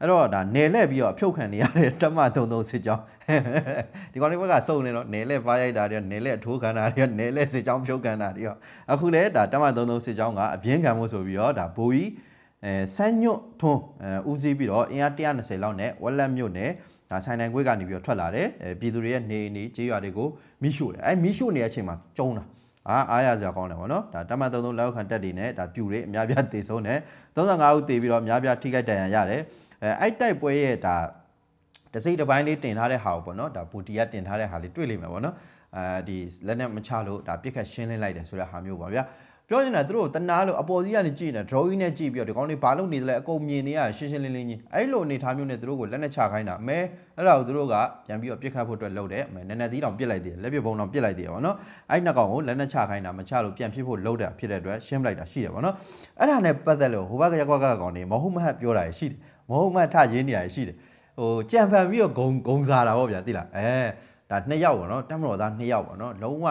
အဲ့တော့ဒါနယ်လဲပြီးတော့အဖြုတ်ခံနေရတဲ့တမ33စစ်ကြောင်းဒီကောင်လေးဘက်ကစုံနေတော့နယ်လဲဖားရိုက်တာတွေနယ်လဲအထိုးခံတာတွေနယ်လဲစစ်ကြောင်းဖြုတ်ခံတာတွေရောအခုလဲဒါတမ33စစ်ကြောင်းကအပြင်းခံမှုဆိုပြီးတော့ဒါဘိုးကြီးအဲဆန်းညွတ်ထွန်းအဲဦးစီးပြီးတော့အင်အား120လောက်နဲ့ဝက်လက်မြို့နယ်ဒါဆိုင်နိုင်ခွေးကနေပြီးတော့ထွက်လာတယ်အဲပြည်သူတွေရဲ့နေနေကြေးရွာတွေကိုမိရှို့တယ်အဲမိရှို့နေတဲ့အချိန်မှာကျုံးတာအာအားရစရာကောင်းတယ်ဗောနော်ဒါတမန်33လောက်ခံတက်တွေနဲ့ဒါပြူတွေအများပြားတည်ဆုံးတယ်35ဦးတည်ပြီးတော့အများပြားထိခိုက်ဒဏ်ရာရတယ် အဲအဲ့တိုက်ပွဲရဲ့ဒါတစိမ့်တစ်ပိုင်းလေးတင်ထားတဲ့ဟာကိုဗောနော်ဒါဘူတီကတင်ထားတဲ့ဟာလေးတွေ့လိမ့်မယ်ဗောနော်အဲဒီလက်နဲ့မချလို့ဒါပြစ်ခတ်ရှင်းလင်းလိုက်တယ်ဆိုတဲ့ဟာမျိုးပါဗျာပြောချင်တာသူတို့တနာလို့အပေါ်စီးကနေကြည့်နေ drawing နဲ့ကြည့်ပြီးတော့ဒီကောင်းလေးဘာလို့နေတယ်လဲအကုန်မြင်နေရရှင်းရှင်းလင်းလင်းကြီးအဲ့လိုအနေထားမျိုးနဲ့သူတို့ကိုလက်နဲ့ချခိုင်းတာအမဲအဲ့ဒါကိုသူတို့ကပြန်ပြီးတော့ပြစ်ခတ်ဖို့အတွက်လုပ်တယ်အမဲနည်းနည်းသီးတောင်ပြစ်လိုက်သေးတယ်လက်ပြပုံတောင်ပြစ်လိုက်သေးတယ်ဗောနော်အဲ့နှစ်ကောင်ကိုလက်နဲ့ချခိုင်းတာမချလို့ပြန်ဖြစ်ဖို့လှုပ်တာဖြစ်တဲ့အတွက်ရှင်းပလိုက်တာရှိတယ်ဗောနော်အဲ့ဒါနဲ့ပတ်သက်လို့ဟိုဘက်ကရက်ကွက်ကကောင်နေမဟုတ်မဟတ်ပြောတာရှိတယ် မဟုတ်မဟတ်ထရင်းနေတာရှိတယ်ဟိုကြံဖန်ပြီးတော့ဂုံဂုံစားတာဗောဗျာသိလားအဲဒါနှစ်ယောက်ဗောနော်တက်မတော်သားနှစ်ယောက်ဗောနော်လုံးဝ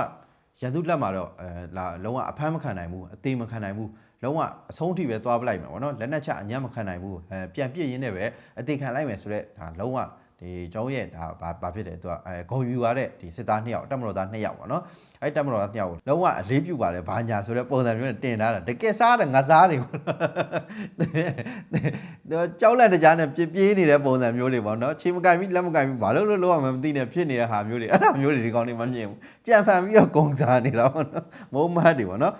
ရန်သူလက်မှာတော့အဲလာလုံးဝအဖမ်းမခံနိုင်ဘူးအသေးမခံနိုင်ဘူးလုံးဝအဆုံးထိပဲသွားပလိုက်မယ်ဗောနော်လက်နဲ့ချအညံ့မခံနိုင်ဘူးအဲပြန်ပြစ်ရင်းနဲ့ပဲအသေးခံလိုက်မယ်ဆိုတော့ဒါလုံးဝ ဒီကျောင်းရဲ့ဒါဘာဘာဖြစ်တယ်သူကအဲဂုံယူရတဲ့ဒီစစ်သားနှစ်ယောက်တက်မတော်သားနှစ်ယောက်ဗောနော်အဲ့တက်မတော်နှစ်ယောက်ကိုလုံးဝအလေးပြုပါလေဘာညာဆိုတဲ့ပုံစံမျိုးနဲ့တင်ထားတာတကယ်စားတယ်ငါစားတယ်ပေါ့နော်ကြောက်လက်တကြားနဲ့ပြပြေးနေတဲ့ပုံစံမျိုးတွေပေါ့နော်ချင်းမကင်ပြီးလက်မကင်ပြီးဘာလို့လို့လောက်မှမသိနေဖြစ်နေတဲ့ဟာမျိုးတွေအဲ့ဒါမျိုးတွေဒီကောင်တွေမမြင်ဘူးကြံဖန်ပြီးတော့ဂုံစားနေတာပေါ့နော်မုံမတ်တွေပေါ့နော်